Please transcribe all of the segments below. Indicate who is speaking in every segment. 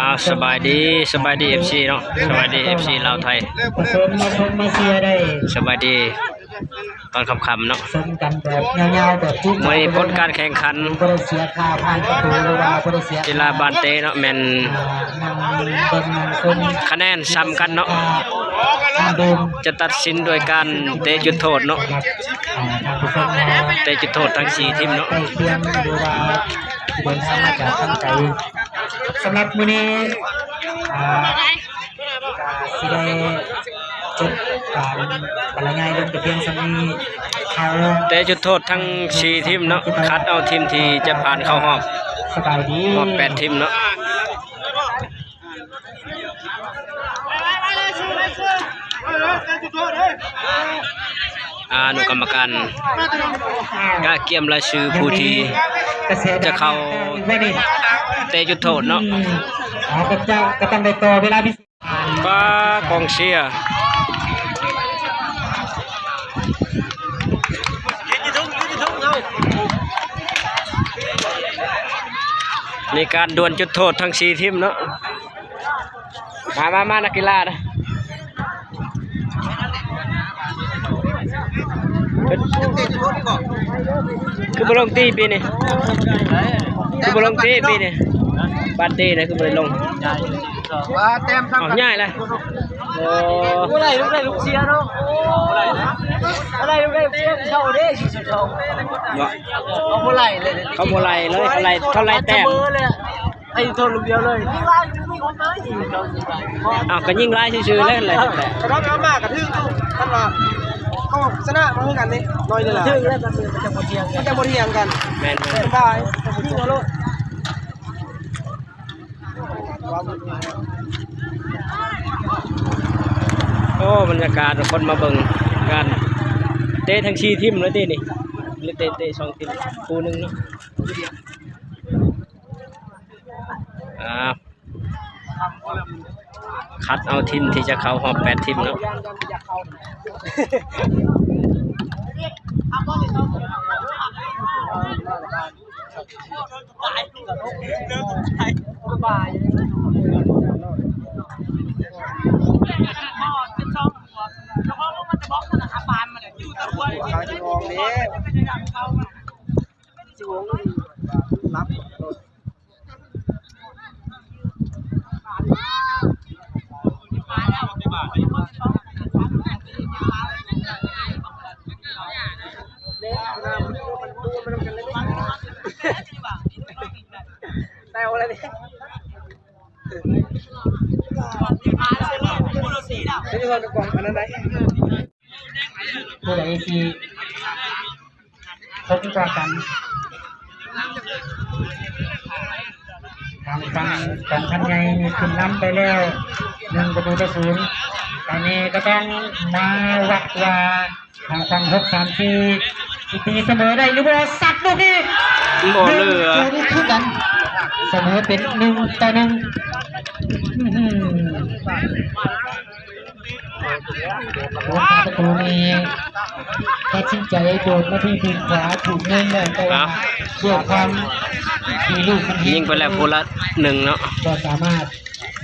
Speaker 1: อ่าสบายดีสบายดีเอฟซีเนาะสบายดีเอฟซีลาวไทย
Speaker 2: ผสมมาชมมาเชียร์ได้
Speaker 1: สบายดี ตอนค่ำๆเนาะ
Speaker 2: สมกันแบบยาวๆแบบจุ๊บ
Speaker 1: วันนี้ผลการแข่งขัน
Speaker 2: บ่ได้เสียค่าผ่านประตูหรือว่าบ่ได้เสีย
Speaker 1: กีฬาบานเตเนาะแมน
Speaker 2: อ่านำเบิ่งชม
Speaker 1: คะแนนซ้ำกันเนาะ
Speaker 2: ค่าการดื่ม
Speaker 1: จะตัดสินโดยการเตะจุดโทษเนาะ
Speaker 2: ครับอ่าทางผู้ชมมา
Speaker 1: เตะจุดโทษทั้งสี่ทีมเนาะ
Speaker 2: ใกล้เคียงหรือว่าที่เดินทางมาจากทางไกลสำหรับมื้อนี้อ่าสิได้จบการบรรยายลงแต่เพียงสำนี้เขา
Speaker 1: เตะจุดโทษทั้งสี่ทีมเนาะคัดเอาทีมที่จะผ่านเข้ารอบ
Speaker 2: สบายดี
Speaker 1: รอบแปดทีมเนาะ อาหนุกรรมการก็เกี่ยมรายชื่อผู้ที่จะเข้าเตะจุดโทษเนาะ
Speaker 2: อืมอ๋อก็จะก็ต้องได้ต่อเวลาพิเศษ
Speaker 1: ป้ากองเชียร์ในการดวลจุดโทษทั้งสี่ทีมเนาะมามามานักกีฬานะ คือบอลงตีปีนี่คือบอลงตีปีนี่บานตีนะคือบอลลง
Speaker 2: ว่าเต็ม
Speaker 1: อ๋อง่ายเลยโอ้
Speaker 2: อะไรลูกได้ลูกเสียเนาะอะไรลูกได้ลูกเสียเช่าเด้สิเช่า
Speaker 1: บ่
Speaker 2: เอาบ่ไหลเลย
Speaker 1: เขาโมไลเลยเขาไลเขาไลแต้ม
Speaker 2: ไอ้โทนลูกเดียวเลยนี่ว่ามีคนมาอีกเจ้าสิไป
Speaker 1: อ้าวก็ยิ่งไล่ชื่อๆเล่นเลยแต่
Speaker 3: กระดองเอามากกระทึ่งตู้ท่านว่า เขาชนะมาเหมือนกันนี่น้อยนี่แหละ
Speaker 2: ถึงแล้วกันจะบ่เที่ยง
Speaker 3: มันจะบริเทียงกัน
Speaker 1: แมน
Speaker 3: สบายยิ่งเอาโลด
Speaker 1: โอ้บรรยากาศคนมาเบิ่งกันเตะทั้งชีทีมเลยเตะนี่หรือเตะเตะสองทีมคู่หนึงเนาะอ่า คัดเอาทีมที่จะเข้ารอบแปดทีมเนาะ
Speaker 3: ขายจะมองนี้จิ๋วรับ แปลว่อะไรเนี่ยนี่คนกล่องอันนั้นไหน
Speaker 2: ผู้ใดที่พบกว่ากันทางฝั่งของท่านใหญ่นี่ขึ้นนำไปแล้วหนึ่งประตูต่อศูนย์ตอนนี้ก็ต้องมาวัดว่าทางฝั่งหกสามสี่ อีกทีเสมอได้หรือว่าสัตว์ลูกนี้
Speaker 1: บ่เหลือ
Speaker 2: หนึ่งคือกันเสมอเป็นหนึ่งต่อหนึ่งอื้อหือโอ้ประตูนี้ตัดสินใจโดดมาที่ทีมขวาถูกเงินเลยแต่ว่าด้วยความที่ลูกมัน
Speaker 1: ยิงไปแล้วผู้ละหนึ่งเนาะ
Speaker 2: ก็สามารถ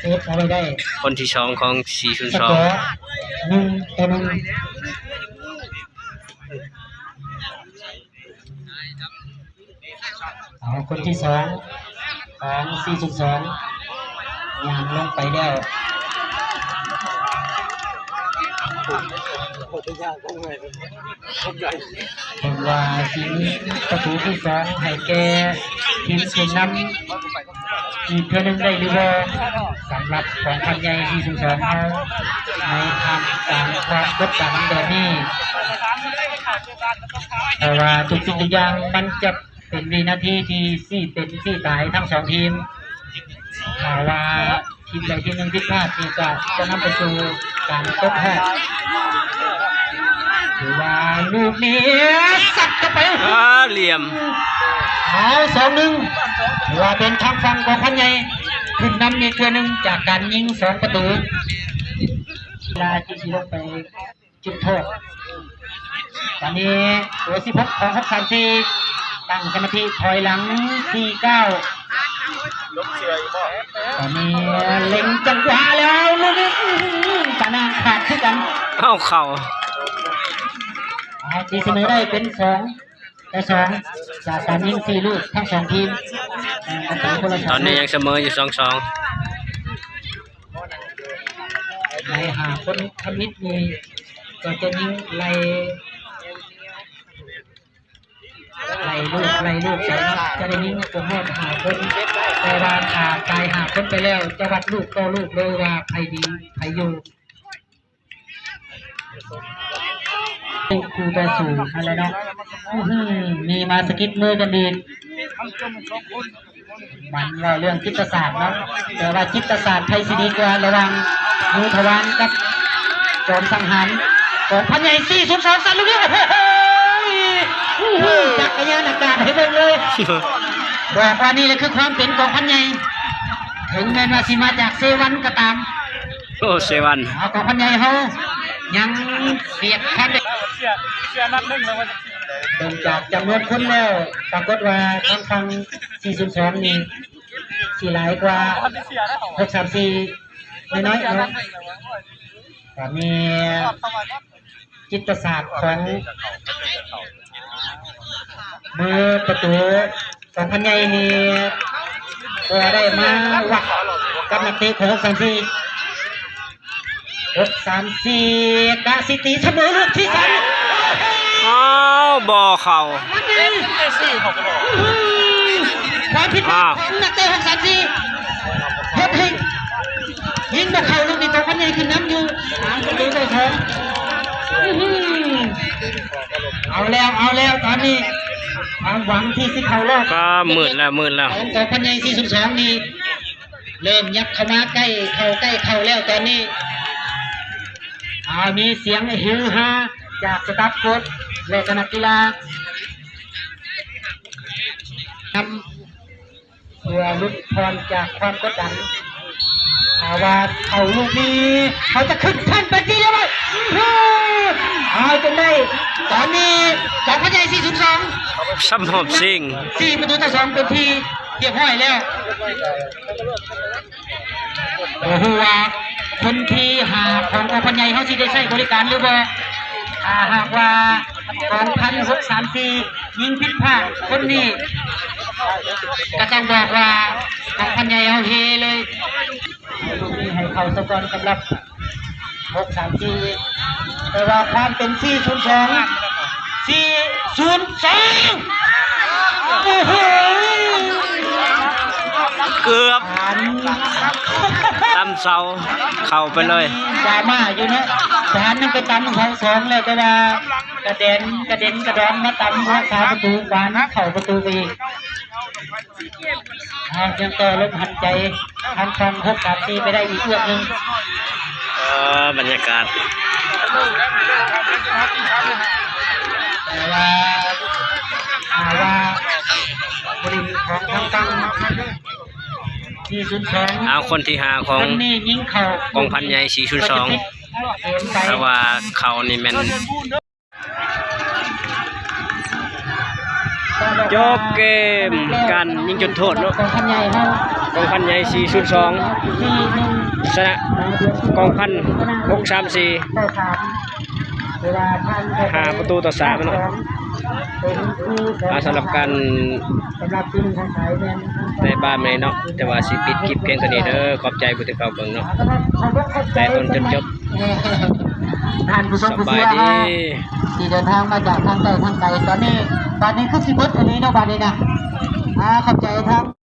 Speaker 2: เซฟเอาไว้ได้
Speaker 1: คนที่สองของสี่ศูน
Speaker 2: ส
Speaker 1: ย์สอกง
Speaker 2: อร์หนึ่งต่อหนึ่ง เอาคนที่สองของสี่จุดสองยางลงไปแล้วเห็นว่าทีมประตูที่สองให้แกทีมสุนน้ำอีกเพื่อนึงได้หรือบ่าสำหรับของพันใหญ่ที่สุนสองเขาในทำการความกดดันแบบนี้แต่ว่าทุกสิ่งทุกอย่างมันจะ วินาทีที่สี่เป็นสี่ตายทั้งสองทีมถ้าว่าทีมใดทีมหนึ่งผิดพลาดนี่ก็จะนำไปสู่การตกรอบหรือว่าลูกนี้สัดเข้าไป
Speaker 1: อ่าเหลี่ยม
Speaker 2: เอาสองหนึ่งถือว่าเป็นทางฝั่งของพันใหญ่ขึ้นนำอีกเทือหนึ่งจากการยิงสองประตูเวลาที่สิลงไปจุดโทษตอนนี้ตัวสิบหกของทัพสามสี่ ตั้งสมาธิถอยหลังสี่เก้าตอนนี้เล็งจังหวะแล้วลูกนี้อื้อหือตาหนาขาดขึ้นกัน
Speaker 1: เอ้าเข่า
Speaker 2: เอาตีเสมอได้เป็นสองต่อสองจากการยิงสี่ลูกทั้งสองทีมเอ่อผสมคนละส
Speaker 1: ต
Speaker 2: อ
Speaker 1: องนนี้ยังเสมออยู่สองสอง
Speaker 2: ในหาคนคณิตนี่ก็จะยิงไล่ไล่ลูกไล่ลูกไปนะจะได้ยิงตัวหอดหาคนแต่ว่าขาตายหาคนไปแล้วจะวัดลูกต่อลูกเลยว่าใครดีใครอยู่ครูต่อสู่อะไรเนาะอือหือมีมาสกิดมือกันดีมันว่าเรื่องจิตศาสตร์เนาะแต่ว่าจิตศาสตร์ไทยสิดีกว่าระวังมือทวารกับโจมสังหารของพันใหญ่สี่สุดสองสันลูกนี้โอ้โห จักรยานอากาศให้เบิ่งเลยบอกว่านี่แหละคือความเป็นของพันใหญ่ถึงแม้ว่าสิมาจากเซวันก็ตาม
Speaker 1: โอ้เซวัน
Speaker 2: เอาของพันใหญ่เขายังเสียบแค่เด็กเบิ่งจากจำนวนคนแล้วปรากฏว่าทางฟัง402นี่สีหลายกว่า634น้อยๆเนาะตอนนี้จิตศาสตร์ของ มือประตูของพันใหญ่นี่ก็ได้มาวัดกับนักเตะของ634หกสามสี่กาซิตีเสมอลูกที่สาม
Speaker 1: อ้าวบ่อเข่า
Speaker 2: ความผิดพลา
Speaker 1: อ้า
Speaker 2: ด
Speaker 1: ว
Speaker 2: ของนักเตะหกสามสี่เฮ็ดให้ยิงมาเข้าลูกนี้ตัวพันใหญ่ขึ้นน้ำอยู่หางประตูได้สองอื้อหือเอาแล้วเอาแล้วตอนนี้ ความหวังที่สิเข้ารอบ
Speaker 1: ก็มืดแล้วมืดแล้ว
Speaker 2: ของตัวพันใหญ่สี่สิบสองนี่เริ่มยักเข้ามาใกล้เข้าใกล้เข้าแล้วตอนนี้อ่ามีเสียงฮือฮาจากสตาฟโค้ชและคณะกีฬานำเพื่อลดพรจากความกดดัน ถ้าว่าเขาลูกนี้เขาจะขึ้นขั้นไปที่แล้วไหมเอาจนได้ตอนนี้สองพันใหญ่สี่สิบสอง
Speaker 1: ซ้ำหอบซิง
Speaker 2: สี่ประตูต่อสองเป็นทีเรียบร้อยแล้วโอ้โหว่าคนที่หาของกอพันใหญ่เขาสิได้ใช้บริการหรือบ่ถ้าหากว่ากองพันหกสามสี่ยิงผิดพลาดคนนี้ก็ต้องบอกว่ากองพันใหญ่เอาเฮเลย เอาลูกนี้ให้เขาสะกอนสำหรับหกสามสี่แต่ว่าความเป็นสี่ศูนย์สองสี่ศูนย์สองโอ้โห
Speaker 1: เกือบ
Speaker 2: ผ่าน
Speaker 1: ตำเสาเข่าไปเลย
Speaker 2: ดราม่าอยู่เนาะสารนั่นไปตำเขาสองเลยก็ว่ากระเด็นกระเด็นกระดอนมาตำรักษาประตูบานเข่าประตูไปอีกเอายังต่อลมหันใจทันฟังหกสามสี่ไปได้อีกเอื้อมหนึ่ง
Speaker 1: เออบรรยากาศ
Speaker 2: แต่ว่าหาว่าบริษัทของทางตังที่ศูนย์สอง
Speaker 1: เอาคนที่หาของ
Speaker 2: คนนี้ยิงเข่าก
Speaker 1: องพันใหญ่402
Speaker 2: เกมไป
Speaker 1: แต่ว่าเขานี่แมัน จบเกมการยิงจุดโทษเนาะ
Speaker 2: กองพันใหญ่เขา
Speaker 1: กองพันใหญ่402
Speaker 2: สี่หนึ่ง
Speaker 1: ชนะกองพัน634
Speaker 2: ต่อสามเวลาทาง
Speaker 1: ห้าประตูต่อสามเนอะ
Speaker 2: เป็นคู่ของ
Speaker 1: อ่าสำหรับการ
Speaker 2: สำหรับทีมของไทยเนี่ย
Speaker 1: ในบ้านไม่เนาะแต่ว่าสิปิดคลิปเพียงเท่านี้เด้อขอบใจผู้ที่เข้าเบิ่งเนาะแต่ต้นจนจบ
Speaker 2: ท่านผู้ชม
Speaker 1: ส
Speaker 2: ผู้
Speaker 1: บาย
Speaker 2: เสีย
Speaker 1: ดี
Speaker 2: ที่เดินทางมาจากทางไกลทางไกลตอนนี้ ตอนนี้คือสิบเบิดอันนี้เนาะบาดนี้นะอ่าขอบใจครับ